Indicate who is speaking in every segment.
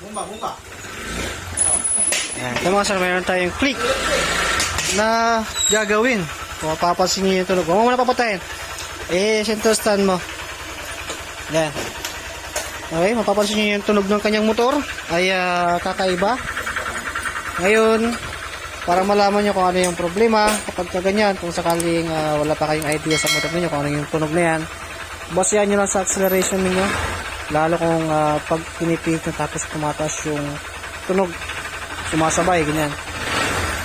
Speaker 1: Bumba, bumba.
Speaker 2: Ayan. Ito mga sir, meron tayong click na gagawin. Kung mapapansin nyo yung tunog. Huwag mo muna papatayin. Eh, center stand mo. Ayan. Okay, mapapansin nyo yung tunog ng kanyang motor ay ah, kakaiba. Ngayon, para malaman nyo kung ano yung problema kapag ka ganyan, kung sakaling ah, wala pa kayong idea sa motor ninyo kung ano yung tunog na yan, basehan nyo lang sa acceleration ninyo. Lalo kung ah, pag pinipihit nyo tapos tumataas yung tunog, sumasabay, ganyan.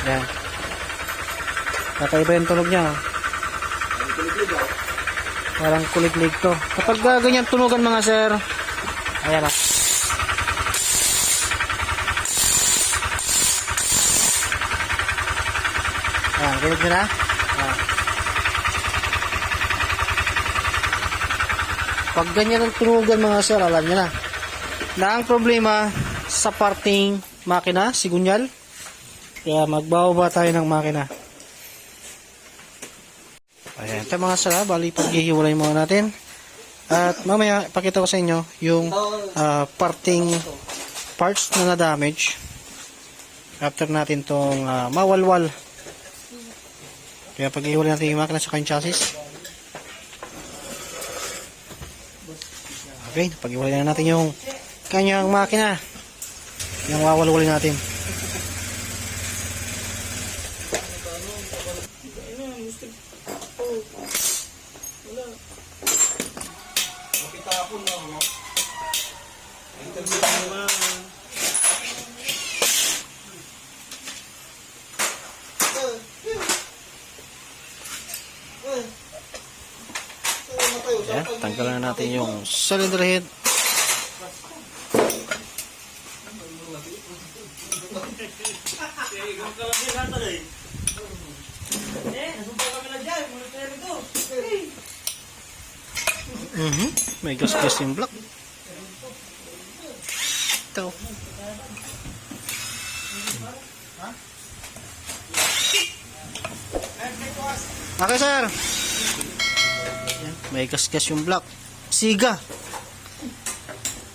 Speaker 2: Yan. Kakaiba yung tunog niya. oh. Parang kuliglig to. Kapag ah, ganyan tunugan mga sir, ayan ah. Ayan, kinig nyo na. Ayan. Pag ganyan ang tunugan mga sir, alam nyo na. Na ang problema sa parting makina, sigunyal. Kaya magbababa tayo ng makina. Ayan, ito mga sir, bali paghihiwalay muna natin. At mamaya, pakita ko sa inyo yung ah, parting parts na na-damage. After natin tong ah, mawalwal. Kaya paghihiwalay natin yung makina sa kanyang chassis. Okay, paghiwalay na natin yung kanyang makina. Yung wawalwalin natin. Ayan, tanggalan na natin yung cylinder head. Mhm. May gas-gas yung block. Ito. Okay, sir. May gas-gas yung block. Siga.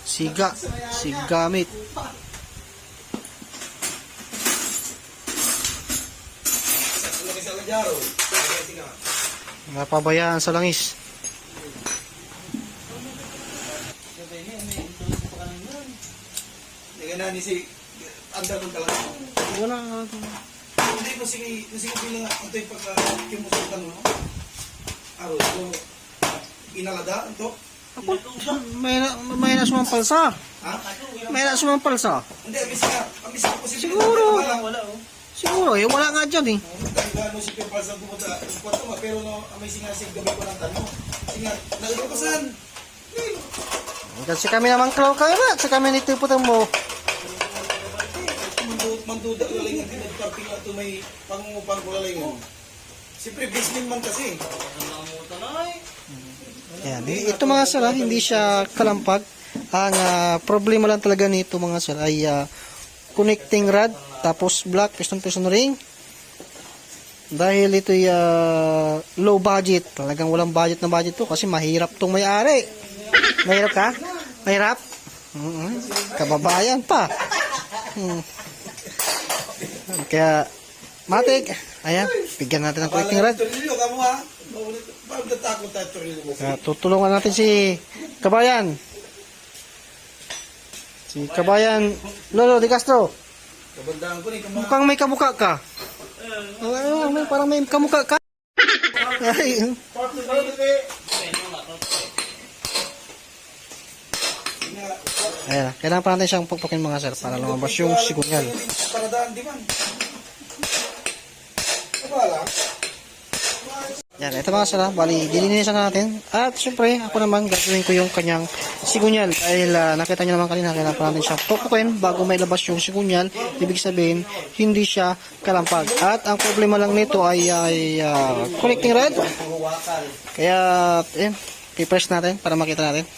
Speaker 2: Siga. Sigamit.
Speaker 1: Sa.
Speaker 2: Napabayaan sa langis.
Speaker 1: Hindi ka na ni si Anda kong talaga.
Speaker 2: Wala.
Speaker 1: Hindi mo sige, sige bilang ang ito'y pagka kimusutan mo. Aro, ito, inalada, ito.
Speaker 2: Ako, may na, may na sumampalsa.
Speaker 1: Ha?
Speaker 2: May na sumampalsa.
Speaker 1: Hindi, abis ka, abis ka po si
Speaker 2: Siguro.
Speaker 1: Wala, wala, oh.
Speaker 2: Siguro, eh, wala nga dyan eh.
Speaker 1: Dahil gano si Pio Palsa pumunta, kwarto nga, pero no, amay singa si gabi ko ng tanong. Singa, nagpapasan.
Speaker 2: Kasi kami naman klaw kayo na. Sa kami nito putang mo.
Speaker 1: Manduda ko lang yung tinagparting na ito may pangungupang ko lang yun. Siyempre, business man kasi.
Speaker 2: Yan. Ito mga sir, ah, hindi siya kalampag. Ang ah, problema lang talaga nito mga sir ay ah, connecting rod, tapos black piston piston ring. Dahil ito ay ah, low budget, talagang walang budget na budget to kasi mahirap tong may-ari. Mahirap ka? Mahirap? Mm Kababayan pa. Hmm. Kaya, matik. Ayan, bigyan natin ng connecting rod. Kaya tutulungan natin si Kabayan. Si Kabayan Lolo Di Castro.
Speaker 1: Kabandaan ko ni, kamo.
Speaker 2: Mukhang may kamuka ka. Oo, oh, may, parang may kamuka ka. Ay, ayan, kailangan pa natin siyang pukpukin mga sir para lumabas yung sigunyal.
Speaker 1: Paradaan di man. Kabala.
Speaker 2: Yan, ito mga ah, bali, dilinisan natin. At syempre, ako naman gagawin ko yung kanyang sigunyal. Dahil ah, nakita niyo naman kanina, kailangan pa natin siyang pukpukin bago may labas yung sigunyal. Ibig sabihin, hindi siya kalampag. At ang problema lang nito ay, ay ah, connecting rod. Kaya, yan, pipress natin para makita natin.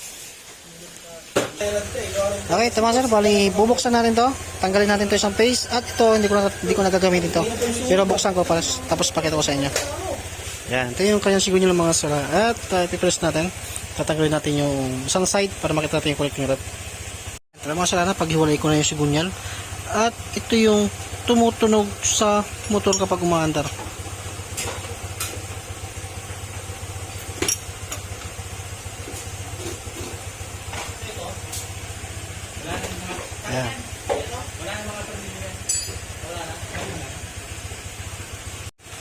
Speaker 2: Okay, ito mga sir, bali, bubuksan natin to. Tanggalin natin to isang face. At ito, hindi ko na, hindi ko na gagamitin to. Pero buksan ko para, tapos pakita ko sa inyo. Yan, ito yung kanyang sigunyal ng mga sara. At uh, pipress natin. Tatanggalin natin yung isang side para makita natin yung connecting rod. Ito Alam mo sana paghiwalay ko na yung sigunyal. At ito yung tumutunog sa motor kapag umaandar. Ayan.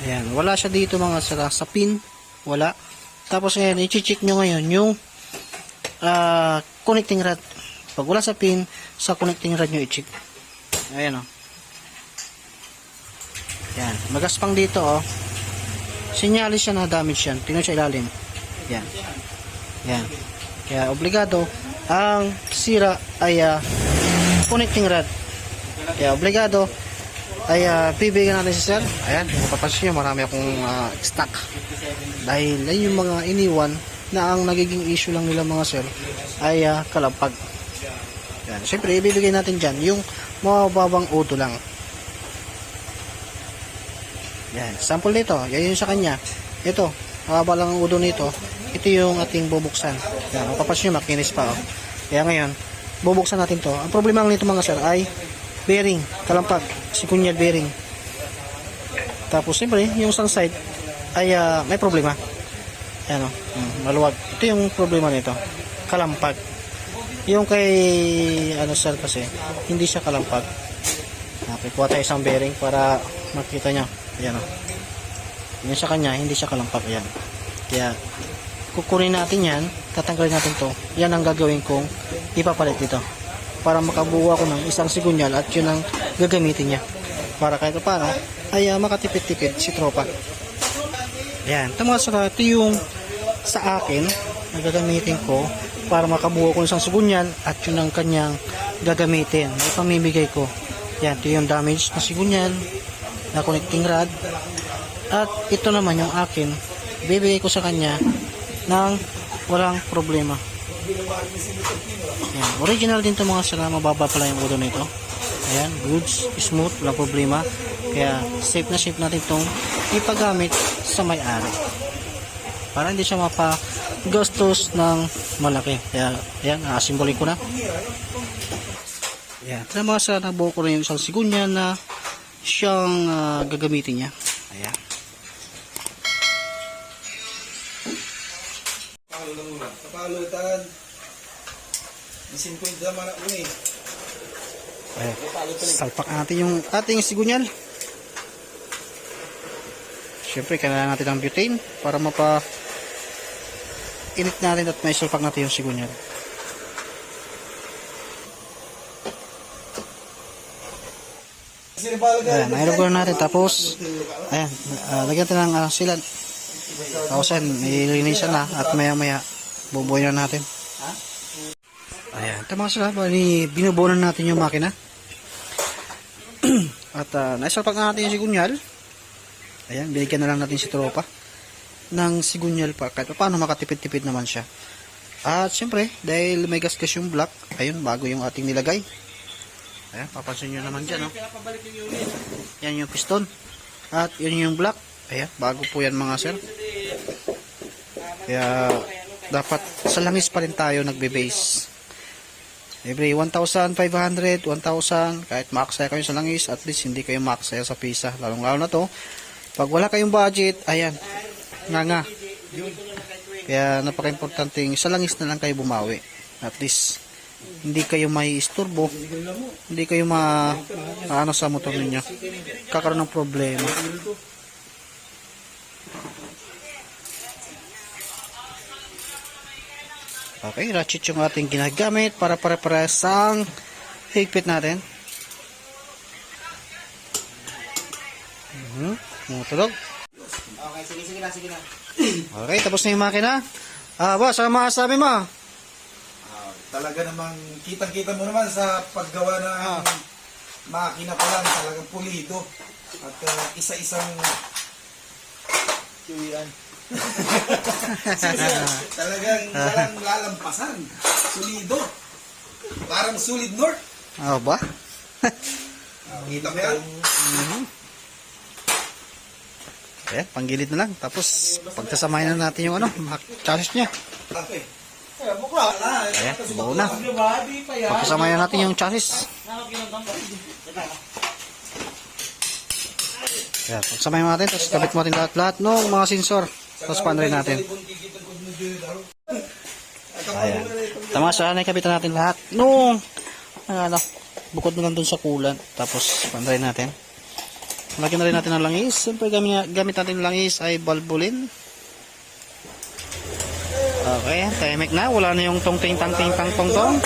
Speaker 2: Ayan, wala siya dito mga sira. Sa pin, wala. Tapos ngayon, i-check nyo ngayon yung ah, connecting rod. Pag wala sa pin, sa connecting rod nyo i-check. Ayan o. Yan. Magaspang dito o. Sinyalis siya na damage yan. Tingnan siya ilalim. Yan. Yan. Kaya obligado, ang sira ay ah, connecting rod. Kaya obligado, ay ah, bibigyan natin si sir. Ayan, kung mapapansin nyo, marami akong ah, stock. Dahil ay yung mga iniwan na ang nagiging issue lang nila mga sir ay ah, kalampag. Yan. Siyempre, ibibigay natin dyan yung mababang udo lang. Yan. Sample nito. Yan sa kanya. Ito. Mababa lang ang udo nito. Ito yung ating bubuksan. Yan. Mapapansin nyo, makinis pa. Oh. Kaya ngayon, bubuksan natin to. Ang problema lang nito mga sir ay bearing, kalampag, sikunyal bearing. Tapos siyempre, yung isang side ay ah, may problema. Ayan o, mm, maluwag. Ito yung problema nito. Kalampag. Yung kay, ano sir kasi, hindi siya kalampag. Okay, kuha tayo isang bearing para makita nyo. Ayan o. Yung sa kanya, hindi siya kalampag. Ayan. Kaya, kukunin natin yan, tatanggalin natin to. Yan ang gagawin kong ipapalit dito. Para makabuo ako ng isang sigunyal at yun ang gagamitin niya. Para kahit paano, ay ah, makatipid-tipid si tropa. Yan. Ito mga sara, ito yung sa akin na gagamitin ko para makabuo ko ng isang sigunyal at yun ang kanyang gagamitin. May pamimigay ko. Yan. Ito yung damage na sigunyal na connecting rod. At ito naman yung akin. Bibigay ko sa kanya ng walang problema. Yan. Original din to mga sara. Mababa pala yung ulo nito. Ayan. Goods. Smooth. Walang problema. Kaya safe na safe natin itong ipagamit sa may-ari. Para hindi siya mapagastos ng malaki. Kaya, ayan, asimbolin ko na. Ayan. Kaya mga sa nabuo ko rin yung isang sigunya na siyang ah, gagamitin niya. Ayan.
Speaker 1: Kapalutan. Ang 50 naman ako eh.
Speaker 2: Ayan. Salpak natin yung ating sigunyal. Siyempre, kailangan natin ng butane para mapa init natin at may salpak natin yung sigunyal. Ayan, nahirap ko na natin. Tapos, ayan, uh, lagyan natin ng uh, silan. Tapos yan, ilinisan na at maya maya bubuoy na natin. Ayan, ito mga sila, bali, binubuo na natin yung makina. at uh, naisalpak na natin yung sigunyal. Ayan, binigyan na lang natin si tropa ng sigunyal pa kahit pa paano makatipid-tipid naman siya. At siyempre, dahil may gasgas yung block, ayun, bago yung ating nilagay. Ayan, papansin nyo naman dyan, no? Yan yung piston. At yun yung block. Ayan, bago po yan mga sir. Kaya, dapat sa langis pa rin tayo nagbe-base. Every 1,500, 1,000, kahit maaksaya kayo sa langis, at least hindi kayo maaksaya sa pisa. Lalong-lalo na to, pag wala kayong budget, ayan, nga nga. Kaya napaka-importante sa langis na lang kayo bumawi. At least, hindi kayo may isturbo, hindi kayo ma ano sa motor ninyo. Kakaroon ng problema. Okay, ratchet yung ating ginagamit para pare-pares ang higpit natin. Mhm. Tumutulog.
Speaker 1: Okay, sige, sige na, sige na.
Speaker 2: Okay, tapos na yung makina. Ah, boss, ano masasabi mo?
Speaker 1: Ah, talaga namang kitang-kita mo naman sa paggawa ng
Speaker 2: Ah.
Speaker 1: makina pa lang talagang pulido at ah, isa-isang Chuyan. talagang walang lalampasan. Sulido. Parang solid north.
Speaker 2: Ah, ba?
Speaker 1: Kita mo yan?
Speaker 2: Eh, panggilid na lang. Tapos, pagkasamahin na natin yung ano, challenge niya.
Speaker 1: Okay.
Speaker 2: Ayan, buo na. Papasamayan natin yung chassis. Ayan, pagsamayan natin, tapos kabit mo natin lahat-lahat ng mga sensor. Tapos panrin natin. Ayan. Tama sa na kabitan natin lahat. Nung, ano, bukod na lang dun sa kulan. Tapos panrin natin. Lagyan na rin natin ng langis. Siyempre gamit, gamit natin ng langis ay balbulin. Okay, tahimik na. Wala na yung tong ting tang ting tang tong tong.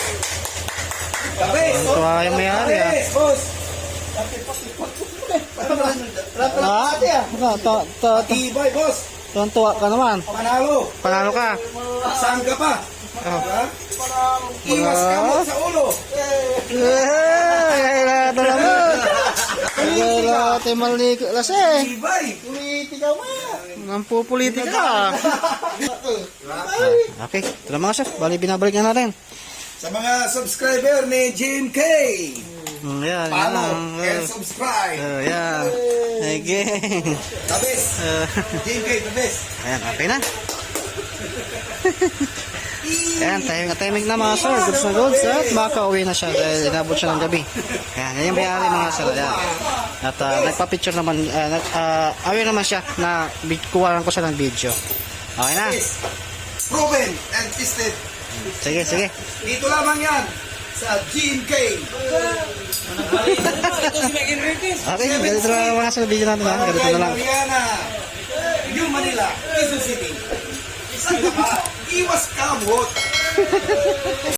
Speaker 2: Ang tuwa yung may-ari ah. Ah, ta, ta, ta, ta,
Speaker 1: Tibay, boss!
Speaker 2: tuwa ka naman.
Speaker 1: Panalo!
Speaker 2: Panalo ka.
Speaker 1: Saan ka pa?
Speaker 2: Oh.
Speaker 1: Iwas ka mo sa ulo!
Speaker 2: Eh, kaya na naman. Kaya natin malik lasing.
Speaker 1: Tibay!
Speaker 2: Nang pupolitika. Okay, ito na mga chef. Bali, binabalik na natin.
Speaker 1: Sa mga subscriber ni Jim K.
Speaker 2: Mm, Yan, yan.
Speaker 1: Follow
Speaker 2: lang.
Speaker 1: and subscribe.
Speaker 2: Uh, yan. Again.
Speaker 1: Tabis!
Speaker 2: Uh,
Speaker 1: Jim K, the best!
Speaker 2: ayan, okay na. Ayan, timing timing na mga sir. Goods na goods. At makauwi na siya dahil inabot siya ng gabi. Ayan, yan yung may-ari mga sir. Ayan. At uh, nagpa-picture naman, uh, nag, uh, aware naman siya na kuha ko siya ng video. Okay na.
Speaker 1: Proven and tested.
Speaker 2: Sige, sige.
Speaker 1: Dito lamang yan sa Jim K.
Speaker 2: Okay, ganito na lang mga sir. Video natin ha. Ganito na lang.
Speaker 1: Mariana. New Manila, Quezon City. Saan ka ba? Iwas kamot.